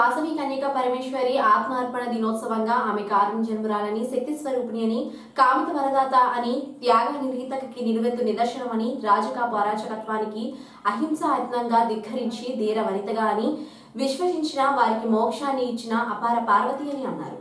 వాసవి కన్యక పరమేశ్వరి ఆత్మార్పణ దినోత్సవంగా ఆమె కారుణ్య జన్మరాలని శక్తి స్వరూపిణి అని కామిత వరదాత అని త్యాగ నిర్హితకి నిలువెత్తు నిదర్శనమని రాజక అరాచకత్వానికి అహింస యత్నంగా ధిక్కరించి ధీర వనితగా అని విశ్వసించిన వారికి మోక్షాన్ని ఇచ్చిన అపార పార్వతి అని అన్నారు.